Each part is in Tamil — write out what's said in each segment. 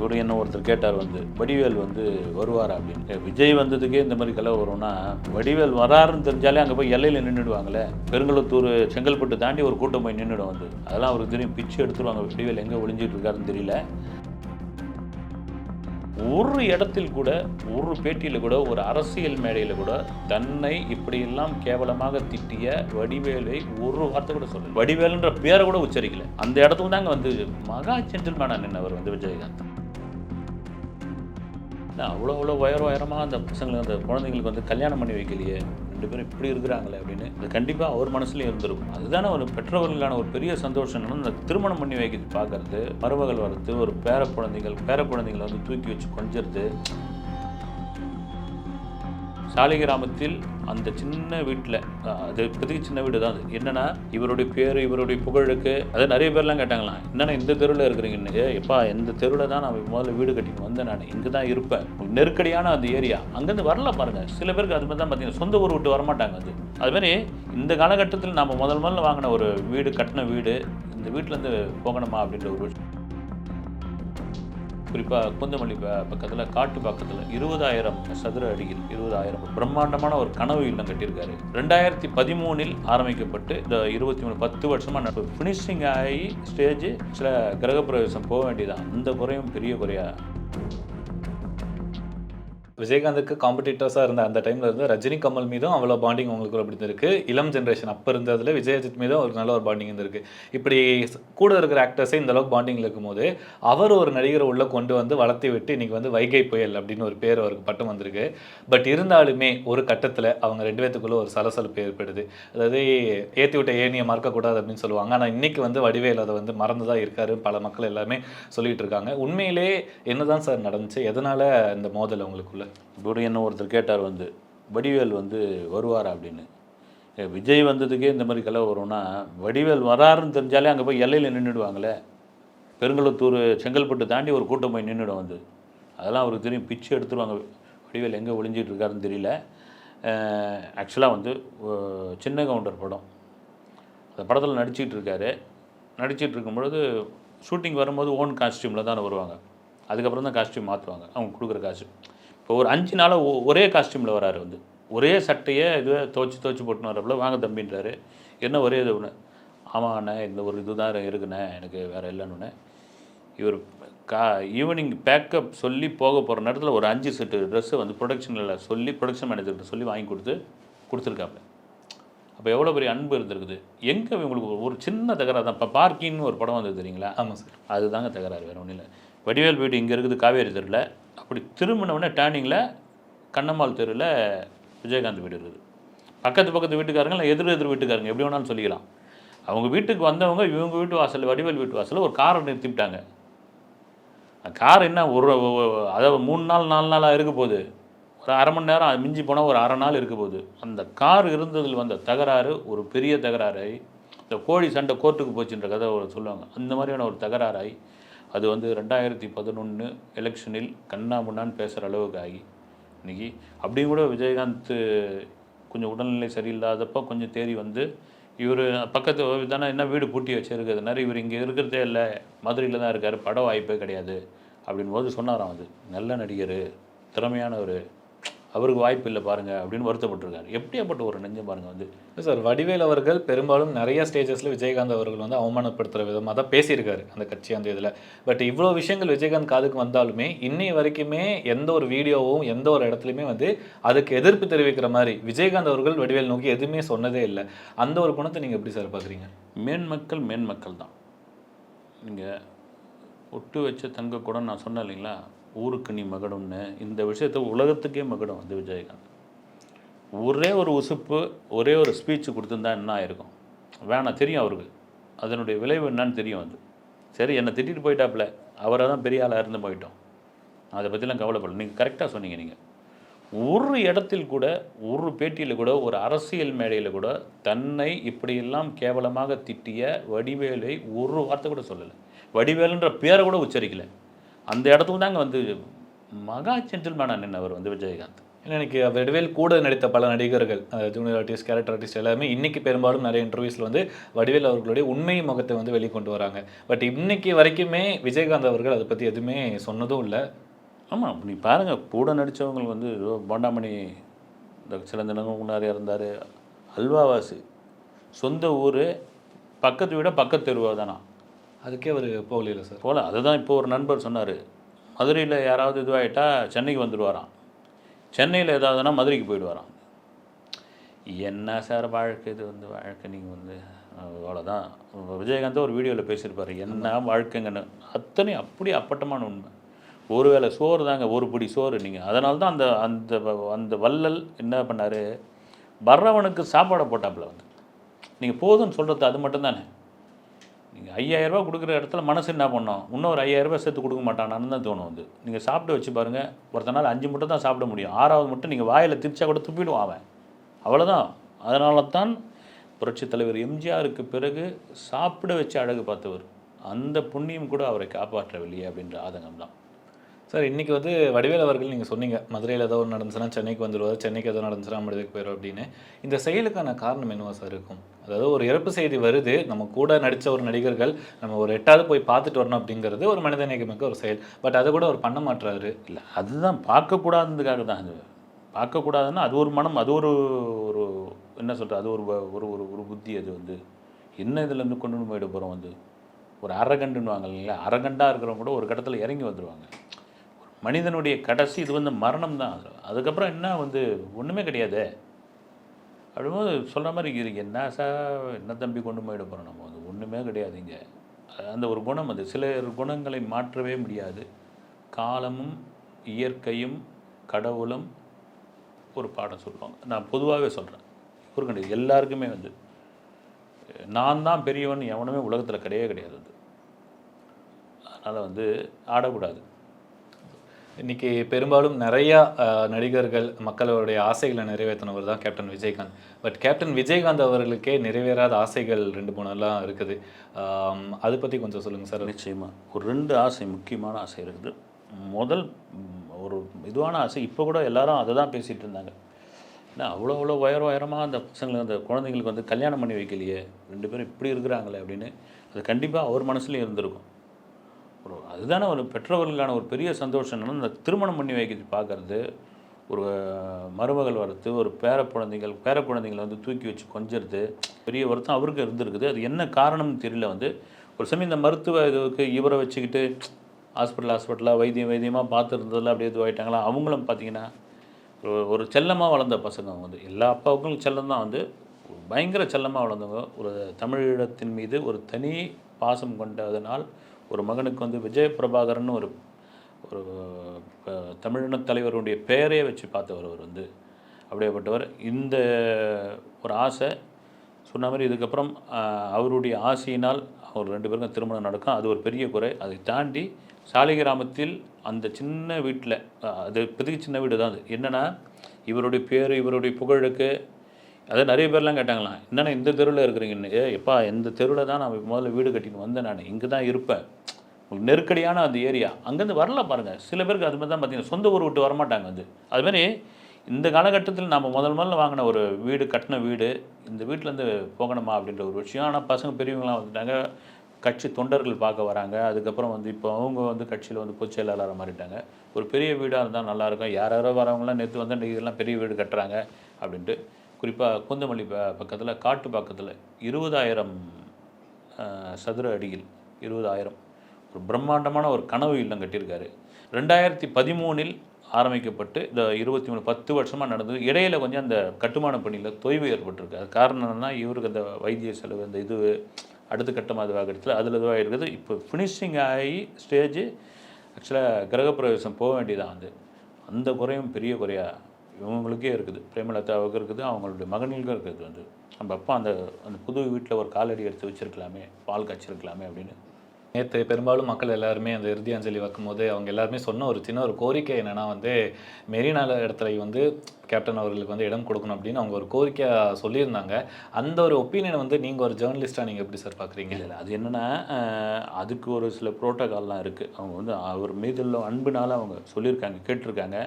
கூட என்ன ஒருத்தர் கேட்டார் வந்து வடிவேல் வந்து வருவார்? அப்படின்னு. விஜய் வந்ததுக்கே இந்த மாதிரி கலவை வரும்னா வடிவேல் வராருன்னு தெரிஞ்சாலே அங்கே போய் எல்லையில் நின்றுடுவாங்களே பெருங்குளத்தூர் செங்கல்பட்டு தாண்டி ஒரு கூட்டம் போய் நின்றுடும் வந்து. அதெல்லாம் அவருக்கு தெரியும். பிச்சு எடுத்துருவாங்க. வடிவேல் எங்கே ஒளிஞ்சிட்டு இருக்காருன்னு தெரியல. ஒரு இடத்தில் கூட ஒரு பேட்டியில் கூட ஒரு அரசியல் மேடையில் கூட தன்னை இப்படியெல்லாம் கேவலமாக திட்டிய வடிவேலை ஒரு வார்த்தை கூட சொல்லல. வடிவேலுன்ற பேரை கூட உச்சரிக்கல. அந்த இடத்துக்கு தாங்க வந்து மகா ஜென்டில்மேனா நின்னவர் வந்து விஜயகாந்த். நான் அவ்வளோ அவ்வளோ உயர உயரமாக அந்த பசங்களை அந்த குழந்தைங்களுக்கு வந்து கல்யாணம் பண்ணி வைக்கலையே. ரெண்டு பேரும் இப்படி இருக்கிறாங்களே அப்படின்னு. அது கண்டிப்பாக அவர் மனசுலேயும் இருந்திருக்கும். அதுதானே ஒரு பெற்றோர்களுக்கான ஒரு பெரிய சந்தோஷம் என்னன்னா இந்த திருமணம் பண்ணி வைக்கிறது பார்க்கறது மருமகள் வரது ஒரு பேர குழந்தைகள் பேர குழந்தைங்களை வந்து தூக்கி வச்சு கொஞ்சிறது சாலிகிராமத்தில் அந்த சின்ன வீட்டில் அது இப்போதைக்கு சின்ன வீடு தான் அது. என்னென்னா இவருடைய பேர் இவருடைய புகழுக்கு அது நிறைய பேர்லாம் கேட்டாங்களாம் என்னென்னா இந்த தெருவில் இருக்கிறீங்கன்னு எப்பா இந்த தெருவில் தான் நான் முதல்ல வீடு கட்டிட்டு வந்தேன் நான். இங்கே தான் இருப்பேன். நெருக்கடியான அந்த ஏரியா. அங்கேருந்து வரல பாருங்கள் சில பேருக்கு அது மாதிரி தான் பார்த்தீங்கன்னா சொந்த ஊர் விட்டு வரமாட்டாங்க அது. அதுமாரி இந்த காலகட்டத்தில் நம்ம முதல் முதல்ல வாங்கின ஒரு வீடு கட்டின வீடு இந்த வீட்டிலேருந்து போகணுமா அப்படின்ற ஒரு விஷயம். குறிப்பாக குந்தமல்லி பக்கத்தில் காட்டு பக்கத்தில் இருபதாயிரம் சதுர அடியில் இருபதாயிரம் பிரம்மாண்டமான ஒரு கனவு இல்லம் கட்டியிருக்காரு. ரெண்டாயிரத்தி பதிமூணில் ஆரம்பிக்கப்பட்டு இந்த இருபத்தி மூணு பத்து வருஷமாக ஃபினிஷிங் ஆகி ஸ்டேஜ் சில கிரகப்பிரவேசம் போக வேண்டியதான் அந்த குறையும் பெரிய குறையாக விஜயகாந்துக்கு காம்படிட்டர்ஸாக இருந்த அந்த டைமில் இருந்து ரஜினி கமல் மீதும் அவ்வளோ பாண்டிங் உங்களுக்கு அப்படி இருக்கு இளம் ஜென்ரேஷன் அப்போ இருந்ததில் விஜயஜித் மீதும் ஒரு நல்ல ஒரு பாண்டிங் இருந்திருக்கு. இப்படி கூட இருக்கிற ஆக்டர்ஸே இந்த அளவுக்கு பாண்டிங்கில் இருக்கும்போது அவர் ஒரு நடிகரை உள்ளே கொண்டு வந்து வளர்த்தி விட்டு இன்றைக்கி வந்து வைகை புயல் அப்படின்னு ஒரு பேர் அவருக்கு பட்டம் வந்திருக்கு. பட் இருந்தாலுமே ஒரு கட்டத்தில் அவங்க ரெண்டு பேத்துக்குள்ளே ஒரு சலசலப்பு ஏற்படுது. அதாவது ஏற்றி விட்ட ஏனியை மறக்கக்கூடாது அப்படின்னு சொல்லுவாங்க. ஆனால் இன்றைக்கி வந்து வடிவேல் அதை வந்து மறந்து தான் இருக்காரு பல மக்கள் எல்லாமே சொல்லிகிட்டு இருக்காங்க. உண்மையிலே என்னதான் சார் நடந்துச்சு? எதனால் இந்த மோதல் உங்களுக்குள்ள இப்படி என்ன ஒருத்தர் கேட்டார் வந்து வடிவேல் வந்து வருவாரா? அப்படின்னு. விஜய் வந்ததுக்கே இந்த மாதிரி கலவை வரும்னா வடிவேல் வராருன்னு தெரிஞ்சாலே அங்கே போய் எல்லையில் நின்றுடுவாங்களே பெருங்கலத்தூர் செங்கல்பட்டு தாண்டி ஒரு கூட்டம் போய் நின்றுடும் வந்து. அதெல்லாம் அவருக்கு தெரியும் பிச்சு எடுத்துருவாங்க. வடிவேல் எங்கே ஒளிஞ்சிட்டு இருக்காருன்னு தெரியல. ஆக்சுவலாக வந்து சின்ன கவுண்டர் படம். அந்த படத்தில் நடிச்சிட்டு இருக்காரு. நடிச்சிட்டு இருக்கும்பொழுது ஷூட்டிங் வரும்போது ஓன் காஸ்டியூமில் தானே வருவாங்க. அதுக்கப்புறம் தான் காஸ்டியூம் மாற்றுவாங்க அவங்க கொடுக்குற காஸ்டியூம். இப்போ ஒரு அஞ்சு நாளாக ஒரே காஸ்டியூமில் வராரு வந்து. ஒரே சட்டையை இதுவே துவச்சி துவச்சி போட்டுன்னு வரப்பல வாங்க தம்பின்றாரு. என்ன ஒரே இது ஒன்று ஆமாம் அண்ணே இந்த ஒரு இதுதான் இருக்குண்ணே எனக்கு வேறு இல்லைன்னு இவர் கா ஈவினிங் பேக்கப் சொல்லி போக போகிற நேரத்தில் ஒரு அஞ்சு செட்டு ட்ரெஸ்ஸை வந்து ப்ரொடக்ஷனில் சொல்லி ப்ரொடக்ஷன் மேனேஜர்கிட்ட சொல்லி வாங்கி கொடுத்து கொடுத்துருக்காப்புல அப்போ எவ்வளோ பெரிய அன்பு இருந்திருக்குது. எங்கே இவங்களுக்கு ஒரு- ஒரு சின்ன தகராறு தான் இப்போ பார்க்கின்னு ஒரு படம் வந்தது தெரியுங்களா? ஆமாம் சார் அதுதாங்க தகராறு வேறு ஒன்றும் இல்லை. வடிவேல் வீடு இங்கே இருக்குது காவேரி தெருவில் அப்படி திரும்பினவுடனே டேர்னிங்கில் கண்ணம்மாள் தெருவில் விஜயகாந்த் வீடு இருக்குது. பக்கத்து பக்கத்து வீட்டுக்காரங்க இல்லை எதிர் எதிர் வீட்டுக்காரங்க எப்படி வேணாலும் சொல்லிக்கலாம். அவங்க வீட்டுக்கு வந்தவங்க இவங்க வீட்டு வாசல் வடிவேல் வீட்டு வாசலில் ஒரு காரை நிறுத்திவிட்டாங்க. கார் என்ன ஒரு அதாவது மூணு நாள் நாலு நாளாக இருக்க போகுது. ஒரு அரை மணி நேரம் மிஞ்சி போனால் ஒரு அரை நாள் இருக்க போகுது. அந்த கார் இருந்ததில் வந்த தகராறு ஒரு பெரிய தகராறாய் இந்த கோழி சண்டை கோர்ட்டுக்கு போச்சுன்ற கதை ஒரு சொல்லுவாங்க. அந்த மாதிரியான ஒரு தகராறாய் அது வந்து ரெண்டாயிரத்தி பதினொன்று எலெக்ஷனில் கண்ணா முன்னான்னு பேசுகிற அளவுக்கு ஆகி. இன்றைக்கி அப்படியும் கூட விஜயகாந்த் கொஞ்சம் உடல்நிலை சரியில்லாதப்போ கொஞ்சம் தேறி வந்து இவர் பக்கத்து தானே என்ன வீடு பூட்டி வச்சுருக்கிறதுனால இவர் இங்கே இருக்கிறதே இல்லை மதுரையில் தான் இருக்கார் பட வாய்ப்பே கிடையாது. அப்படின் போது சொன்னாராம் அது. நல்ல நடிகர் திறமையானவர். அவருக்கு வாய்ப்பு இல்லை பாருங்க அப்படின்னு வருத்தப்பட்டிருக்காரு. எப்படியாப்பட்ட ஒரு நெஞ்சம் பாருங்க வந்து. இல்லை சார் வடிவேல் அவர்கள் பெரும்பாலும் நிறைய ஸ்டேஜஸில் விஜயகாந்த் அவர்கள் வந்து அவமானப்படுத்துகிற விதமாக தான் பேசியிருக்காரு அந்த கட்சி அந்த இதில். பட் இவ்வளோ விஷயங்கள் விஜயகாந்த் காதுக்கு வந்தாலுமே இன்னை வரைக்குமே எந்த ஒரு வீடியோவும் எந்த ஒரு இடத்துலையுமே வந்து அதுக்கு எதிர்ப்பு தெரிவிக்கிற மாதிரி விஜயகாந்த் அவர்கள் வடிவேல் நோக்கி எதுவுமே சொன்னதே இல்லை. அந்த ஒரு குணத்தை நீங்கள் எப்படி சார் பார்க்குறீங்க மேன்மக்கள் மேன்மக்கள் தான். நீங்கள் ஒட்டு வச்ச தங்க கூட நான் சொன்னேன் இல்லைங்களா? ஊருக்கு நீ மகடும்னு இந்த விஷயத்தை உலகத்துக்கே மகடும் வந்து விஜயகாந்த். ஒரே ஒரு உசுப்பு ஒரே ஒரு ஸ்பீச் கொடுத்துருந்தா என்ன ஆயிருக்கும்? வேணாம் தெரியும் அவருக்கு. அதனுடைய விளைவு என்னன்னு தெரியும் அது. சரி என்னை திட்டிட்டு போயிட்டாப்புல. அவரை தான் பெரிய ஆளாக இருந்து போயிட்டோம். அதை பற்றிலாம் கவலைப்படல. நீங்கள் கரெக்டாக சொன்னீங்க நீங்கள் ஒரு இடத்தில் கூட ஒரு பேட்டியில் கூட ஒரு அரசியல் மேடையில் கூட தன்னை இப்படியெல்லாம் கேவலமாக திட்டிய வடிவேலை ஒரு வார்த்தை கூட சொல்லலை. வடிவேலுன்ற பேரை கூட உச்சரிக்கலை. அந்த இடத்துக்கு தாங்க வந்து மகா ஜென்டில்மேனாக நின்னவர் வந்து விஜயகாந்த். ஏன்னா இன்னைக்கு வடிவேல் கூட நடித்த பல நடிகர்கள் ஜூனியர் ஆர்டிஸ்ட் கேரக்டர் ஆர்டிஸ்ட் எல்லாமே இன்னைக்கு பெரும்பாலும் நிறைய இன்டர்வியூஸில் வந்து வடிவேல் அவர்களுடைய உண்மை முகத்தை வந்து வெளிக்கொண்டு வராங்க. பட் இன்னைக்கு வரைக்குமே விஜயகாந்த் அவர்கள் அதை பற்றி எதுவுமே சொன்னதும் இல்லை. ஆமாம் நீ பாருங்கள் கூட நடித்தவங்களுக்கு வந்து போண்டாமணி இந்த சில தினங்கள் முன்னாடி இருந்தார் அல்வாவாசி. சொந்த ஊர் பக்கத்து வீட பக்கத்து தெருவா தானா அதுக்கே அவர் போகல சார். போல அதுதான் இப்போ ஒரு நண்பர் சொன்னார். மதுரையில் யாராவது இதுவாகிட்டா சென்னைக்கு வந்துடுவாராம். சென்னையில் ஏதாவதுனா மதுரைக்கு போயிடுவாராம். என்ன சார் வாழ்க்கை இது வந்து? வாழ்க்கை நீங்கள் வந்து அவ்வளோதான் விஜயகாந்த் ஒரு வீடியோவில் பேசியிருப்பாரு. என்ன வாழ்க்கைங்கன்னு. அத்தனை அப்படி அப்பட்டமான உண்மை. ஒருவேளை சோறு தாங்க ஒரு பிடி சோறு நீங்கள் அதனால தான் அந்த அந்த அந்த வள்ளல் என்ன பண்ணார்? வர்றவனுக்கு சாப்பாடை போட்டாப்புல வந்து. நீங்கள் போதும்னு சொல்கிறது அது மட்டும்தானே. நீங்கள் ஐயாயிரரூபா கொடுக்குற இடத்துல மனசு என்ன பண்ணோம்? இன்னும் ஒரு ஐயாயிரரூபா சேர்த்து கொடுக்க மாட்டானான்னு தான் தோணும் வந்து நீங்கள் சாப்பிட்டு வச்சு பாருங்கள் ஒருத்த நாள் அஞ்சு மட்டும் தான் சாப்பிட முடியும். ஆறாவது மட்டும் நீங்கள் வாயில் திரிச்சா கூட துப்பிடுவான் அவன். அவ்வளோதான் அதனால தான் புரட்சித் தலைவர் எம்ஜிஆருக்கு பிறகு சாப்பிட வச்சு அழகு பார்த்தவர். அந்த புண்ணியம் கூட அவரை காப்பாற்றவில்லையே அப்படின்ற ஆதங்கம் தான் சார் இன்றைக்கி வந்து வடிவேல் அவர்கள் நீங்கள் சொன்னீங்க மதுரையில் ஏதோ ஒன்று நடந்துச்சுன்னா சென்னைக்கு வந்துடுவார் சென்னைக்கு ஏதோ நடந்துச்சுன்னா மதுரைக்கு போயிடும் அப்படின்னு. இந்த செயலுக்கான காரணம் என்னவா சார் இருக்கும்? அதாவது ஒரு இறப்பு செய்தி வருது நம்ம கூட நடித்த ஒரு நடிகர்கள் நம்ம ஒரு எட்டாவது போய் பார்த்துட்டு வரணும் அப்படிங்கிறது ஒரு மனிதநேயமிக்க ஒரு செயல். பட் அதை கூட அவர் பண்ண மாட்டுறாரு இல்லை அதுதான் பார்க்கக்கூடாதுன்றதுக்காக தான் அது. பார்க்கக்கூடாதுன்னா அது ஒரு மனம் அது ஒரு ஒரு என்ன சொல்கிறது அது ஒரு ஒரு ஒரு ஒரு புத்தி அது வந்து. என்ன இதுலேருந்து கொண்டு போயிட போகிறோம் வந்து? ஒரு அரகண்டுன்னுவாங்க இல்லையா அரகண்டாக இருக்கிறவங்க கூட ஒரு கட்டத்தில் இறங்கி வந்துடுவாங்க மனிதனுடைய கடைசி இது வந்து மரணம் தான். அதுக்கப்புறம் என்ன வந்து ஒன்றுமே கிடையாது. அப்படிங்கும்போது சொல்கிற மாதிரி இருக்கு என்ன சார் என்ன தம்பி கொண்டு போயிட போகிறோம் நம்ம? அது ஒன்றுமே கிடையாது இங்கே. அந்த ஒரு குணம் அது. சில குணங்களை மாற்றவே முடியாது. காலமும் இயற்கையும் கடவுளும் ஒரு பாடம் சொல்லுவாங்க. நான் பொதுவாகவே சொல்கிறேன் ஒரு கிடையாது எல்லாருக்குமே வந்து நான் தான் பெரியவன் எவனுமே உலகத்தில் கிடையவே கிடையாது அது. அதனால் வந்து ஆடக்கூடாது. இன்னைக்கு பெரும்பாலும் நிறையா நடிகர்கள் மக்களுடைய ஆசைகளை நிறைவேற்றினவர் தான் captain Vijayakanth. But captain Vijayakanth அவர்களுக்கே நிறைவேறாத ஆசைகள் ரெண்டு மூணுலாம் இருக்குது. அதை பற்றி கொஞ்சம் சொல்லுங்கள் சார். நிச்சயமாக ஒரு ரெண்டு ஆசை முக்கியமான ஆசை இருக்குது. முதல் ஒரு இதுவான ஆசை இப்போ கூட எல்லாரும் அதை தான் பேசிகிட்டு இருந்தாங்க. ஏன்னா அவ்வளோ அவ்வளோ உயர உயரமாக அந்த பசங்களுக்கு அந்த குழந்தைங்களுக்கு வந்து கல்யாணம் பண்ணி வைக்கலையே ரெண்டு பேரும் இப்படி இருக்கிறாங்களே அப்படின்னு அது கண்டிப்பாக அவர் மனசுலேயும் இருந்திருக்கும். ஒரு அதுதானே ஒரு பெற்றவர்களுக்கான ஒரு பெரிய சந்தோஷம் என்னென்னா இந்த திருமணம் பண்ணி வைக்கிறது பார்க்கறது ஒரு மருமகள் வரது ஒரு பேர குழந்தைகள் பேர குழந்தைங்களை வந்து தூக்கி வச்சு கொஞ்சறது பெரிய வருத்தம் அவருக்கு இருந்திருக்குது. அது என்ன காரணம்னு தெரியல வந்து ஒரு சமயம் இந்த மருத்துவ இதுக்கு இவரை வச்சுக்கிட்டு ஹாஸ்பிட்டல் ஹாஸ்பிட்டலாக வைத்தியம் வைத்தியமாக பார்த்துருந்ததில் அப்படியே இதுவாகிட்டாங்களா அவங்களும் பார்த்தீங்கன்னா ஒரு- ஒரு செல்லமாக வளர்ந்த பசங்க அவங்க வந்து. எல்லா அப்பாவுக்கும் செல்லம் தான் வந்து பயங்கர செல்லமாக வளர்ந்தவங்க. ஒரு தமிழீழத்தின் மீது ஒரு தனி பாசம் கொண்டதனால் ஒரு மகனுக்கு வந்து விஜய பிரபாகரன் ஒரு ஒரு தமிழின தலைவருடைய பெயரே வச்சு பார்த்தவர் அவர் வந்து அப்படியேப்பட்டவர். இந்த ஒரு ஆசை சொன்ன மாதிரி இதுக்கப்புறம் அவருடைய ஆசையினால் அவர் ரெண்டு பேருக்கும் திருமணம் நடக்கும். அது ஒரு பெரிய குறை. அதை தாண்டி சாலிகிராமத்தில் அந்த சின்ன வீட்டில் அது இப்போதைக்கு சின்ன வீடு தான் அது. என்னென்னா இவருடைய பேர் இவருடைய புகழுக்கு அதை நிறைய பேர்லாம் கேட்டாங்களாம் என்னண்ணா இந்த தெருவில் இருக்கிறீங்கன்னு? ஏ எப்பா இந்த தெருவில் தான் நான் முதல்ல வீடு கட்டின்னு வந்தேன் நான். இங்கே தான் இருப்பேன். உங்களுக்கு நெருக்கடியான அந்த ஏரியா. அங்கேருந்து வரல பாருங்கள் சில பேருக்கு அது மாதிரி தான் பார்த்தீங்கன்னா சொந்த ஊர் விட்டு வரமாட்டாங்க வந்து அதுமாரி இந்த காலகட்டத்தில் நம்ம முதல் முதல்ல வாங்கின ஒரு வீடு கட்டின வீடு இந்த வீட்டிலேருந்து போகணுமா அப்படின்ற ஒரு விஷயம். ஆனால் பசங்க பெரியவங்களாம் வந்துட்டாங்க. கட்சி தொண்டர்கள் பார்க்க வராங்க. அதுக்கப்புறம் வந்து இப்போ அவங்க வந்து கட்சியில் வந்து பொதுச் செயலாளராக மாறிட்டாங்க. ஒரு பெரிய வீடாக இருந்தால் நல்லாயிருக்கும் யார் யாரோ வரவங்களாம் நேற்று வந்து இதெல்லாம் பெரிய வீடு கட்டுறாங்க. அப்படின்ட்டு குறிப்பாக குந்தமல்லி ப பக்கத்தில் காட்டு பக்கத்தில் இருபதாயிரம் சதுர அடியில் இருபதாயிரம். ஒரு பிரம்மாண்டமான ஒரு கனவு இல்லம் கட்டியிருக்காரு. ரெண்டாயிரத்தி பதிமூணில் ஆரம்பிக்கப்பட்டு இந்த இருபத்தி மூணு பத்து வருஷமாக நடந்தது. இடையில கொஞ்சம் அந்த கட்டுமான பணியில் தொய்வு ஏற்பட்டிருக்கு. அது காரணம் என்னென்னா இவருக்கு அந்த வைத்திய செலவு அந்த இது அடுத்த கட்டமாக இதுவாக இடத்துல அதில் இதுவாக இருக்குது. இப்போ ஃபினிஷிங் ஆகி ஸ்டேஜ் ஆக்சுவலாக கிரகப்பிரவேசம் போக வேண்டியதான் வந்து அந்த குறையும் பெரிய குறையாக இவங்களுக்கே இருக்குது. பிரேமலதாவுக்கு இருக்குது அவங்களுடைய மகன்களுக்கும் இருக்குது வந்து. நம்ம அப்பா அந்த அந்த புது வீட்டில் ஒரு காலடி எடுத்து வச்சிருக்கலாமே பால் காய்ச்சிருக்கலாமே அப்படின்னு. நேற்று பெரும்பாலும் மக்கள் எல்லாருமே அந்த இறுதி அஞ்சலி வைக்கும்போது அவங்க எல்லாருமே சொன்ன ஒரு சின்ன ஒரு கோரிக்கை என்னென்னா வந்து மெரினால இடத்துல வந்து கேப்டன் அவர்களுக்கு வந்து இடம் கொடுக்கணும் அப்படின்னு அவங்க ஒரு கோரிக்கையாக சொல்லியிருந்தாங்க. அந்த ஒரு ஒப்பீனியன் வந்து நீங்கள் ஒரு ஜேர்னலிஸ்ட்டாக நீங்கள் எப்படி சார் பார்க்குறீங்க இல்லை இல்லை. அது என்னென்னா அதுக்கு ஒரு சில ப்ரோட்டோகால்லாம் இருக்குது அவங்க வந்து அவர் மீதுள்ள அன்புனால அவங்க சொல்லியிருக்காங்க கேட்டிருக்காங்க.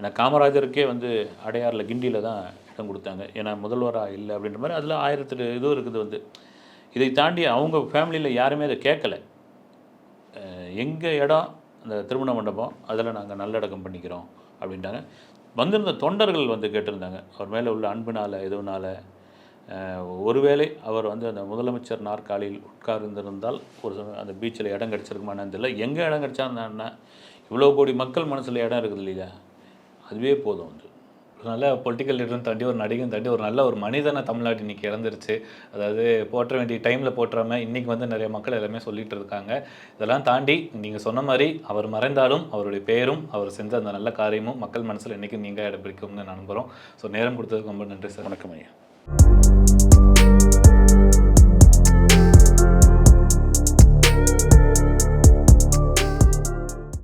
ஏன்னா காமராஜருக்கே வந்து அடையாறில் கிண்டியில் தான் இடம் கொடுத்தாங்க. ஏன்னா முதல்வராக இல்லை அப்படின்ற மாதிரி அதில் ஆயிரத்து இதுவும் இருக்குது வந்து. இதை தாண்டி அவங்க ஃபேமிலியில் யாருமே அதை கேட்கல. எங்கள் இடம்? அந்த திருமண மண்டபம். அதில் நாங்கள் நல்லடக்கம் பண்ணிக்கிறோம் அப்படின்ட்டாங்க. வந்திருந்த தொண்டர்கள் வந்து கேட்டிருந்தாங்க. அவர் மேலே உள்ள அன்புனால் எதுவுனால ஒருவேளை அவர் வந்து அந்த முதலமைச்சர் நாற்காலியில் உட்கார்ந்திருந்தால் ஒரு சமயம் அந்த பீச்சில் இடம் கிடச்சிருக்குமான்னு தெரியல. எங்கே இடம் கிடச்சாருன்னா இவ்வளோ கோடி மக்கள் மனசில் இடம் இருக்குது இல்லையா? அதுவே போதும் வந்து. நல்ல பொலிட்டிக்கல் லீடரும் தாண்டி ஒரு நடிகன் தாண்டி ஒரு நல்ல ஒரு மனிதனை தமிழ்நாடு இன்றைக்கி இறந்துருச்சு அதாவது போற்ற வேண்டிய டைமில் போட்டுறாமல் இன்றைக்கி வந்து நிறைய மக்கள் எல்லாமே சொல்லிகிட்டு இருக்காங்க. இதெல்லாம் தாண்டி நீங்கள் சொன்ன மாதிரி அவர் மறைந்தாலும் அவருடைய பேரும் அவர் செஞ்ச அந்த நல்ல காரியமும் மக்கள் மனசில் என்றைக்கும் நீங்கள் இடம் பிடிக்கும்னு நம்புகிறோம் ஸோ நேரம் கொடுத்ததுக்கு ரொம்ப நன்றி சார். வணக்கம் ஐயா.